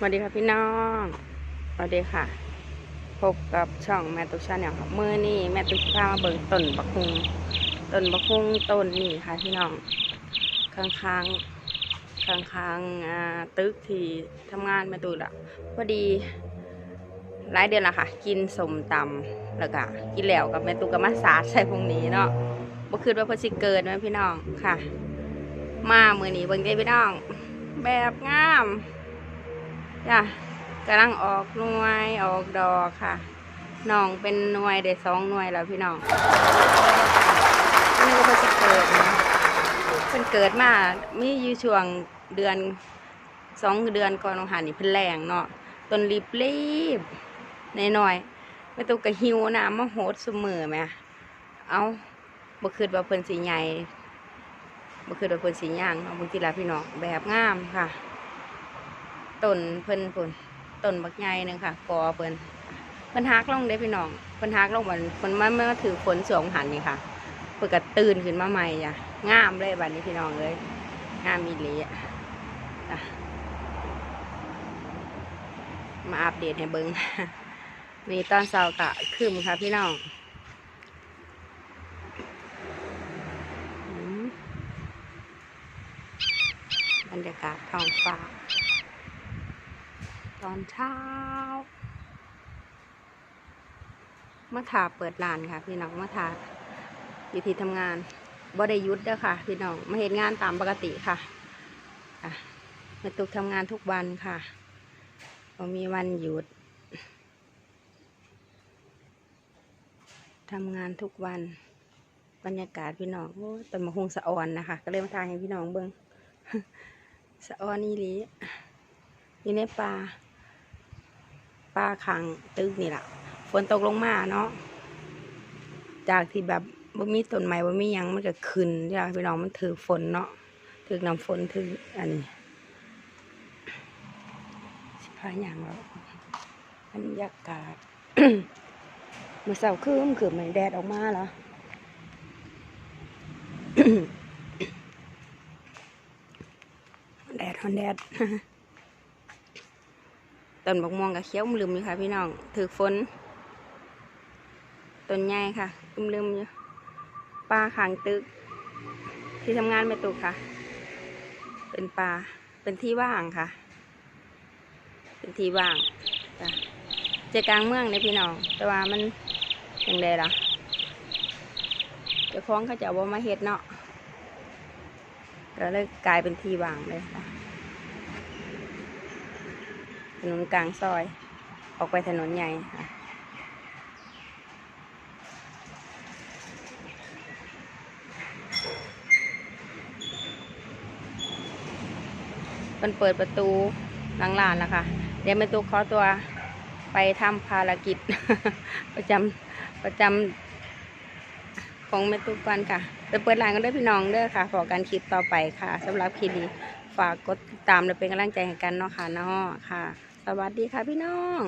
สวัสดีค่ะพี่น้องสวัสดีค่ะ พบกับช่องแม่ตุ๊กชาแนลครับมือนี่แม่ตุ๊กพามาเบิ่งต้นบักฮุงต้นบักฮุงต้นนี่ค่ะพี่น้องข้างข้างข้างข้างตึกที่ทำงานแม่ตุ๊กอะพอดีหลายเดือนละค่ะ กินสมตำแล้วก็กินแล้วกับแม่ตุ๊กก็มาสาดใส่พวกนี้เนาะบ่คิดว่าเพิ่นสิเกิดไหมพี่น้องค่ะ มามือนี้เบิ่งได้พี่น้อง แบบงาม จ้ะกำลังออกหน่วยออกดอกค่ะน้องเป็นหน่วยได้สองหน่วยแล้วพี่น้องนี่ก็เพิ่งเกิดนะเพิ่นเกิดมามีอยู่ช่วงเดือนสองเดือนก่อนองหันนี่เพิ่นแรงเนาะต้นรีบรีบในหน่อยไม่ต้องกระหิวน้ำมาโหดเสมอไหมเอาบ่คิดว่าเพิ่นสีใหญ่บ่คิดว่าเพิ่นสีย่างเนาะบางทีละพี่น้องแบบงามค่ะ ต้นเพิ่นพุ่นต้นบักใหญ่หนึงค่ะกอเพิ่นเพิ่นฮักลงเด้พี่น้องเพิ่นฮักลงมันเพิ่นมามาถือฝนสวงหันนี่ค่ะเพิ่นก็ตื่นขึ้นมาใหม่จ้ะงามเลยบัดนี้พี่น้องเอ้ยงามอีหลีอะจ้ะมาอัปเดตให้เบิ่งมีตอนเช้ากะคืมค่ะพี่น้องอืมบรรยากาศท้องฟ้า ตอนเช้ามาถาเปิดร้านค่ะ พี่น้องมาถาอยู่ที่ทำงานบ่ได้ยุดเด้อค่ะ พี่น้องมาเห็นงานตามปกติค่ะอะมาตุกทำงานทุกวันค่ะบ่มีวันหยุดทำงานทุกวัน บรรยากาศพี่น้องโอ้ต้นมะฮุงสะออนนะคะ ก็เลยมาทายให้พี่น้องเบิ้งสะออนนี่ลีอยู่ในป่า ป้าขังตึกนี่แหละฝนตกลงมาเนาะจากที่แบบบ่มีต้นไม้บ่มียังมันก็ขึ้นที่พี่น้องมันถือฝนเนาะถือน้ำฝนถืออันนี้สิพาอย่างเราบรรยากาศเมื่อเสาร์คืมคือมันแดดออกมาแล้วแดดฮอนแดด ต้นบักม่วงกับเขียวมลืมอยู่ค่ะพี่น้องถือฝนต้นใหญ่ค่ะอึมลืมอยู่ปลาขางตึก ที่ทำงานไม่ตุกค่ะ เป็นปลาเป็นที่ว่างค่ะ เป็นที่ว่างจ้ะใจกลางเมืองเลยพี่น้อง แต่ว่ามันยังไงล่ะเจ้าของเขาจะว่ามาเฮ็ดเนาะก็เลยกลายเป็นที่ว่างเลยค่ะ ถนนกลางซอย ออกไปถนนใหญ่ค่ะมันเปิดประตูหลังลานแล้วค่ะ เดี๋ยวแม่ตุ๊กขอตัวไปทำภารกิจ ประจำประจำของแม่ตุ๊กกันค่ะไปเปิดร้านกันด้วยพี่น้องเด้อค่ะขอการคลิปต่อไปค่ะสำหรับคลิปนี้ฝากกดติดตามและเป็นกำลังใจให้กันเนาะค่ะเนาะค่ะ วัสดีค่ะพี่น้อง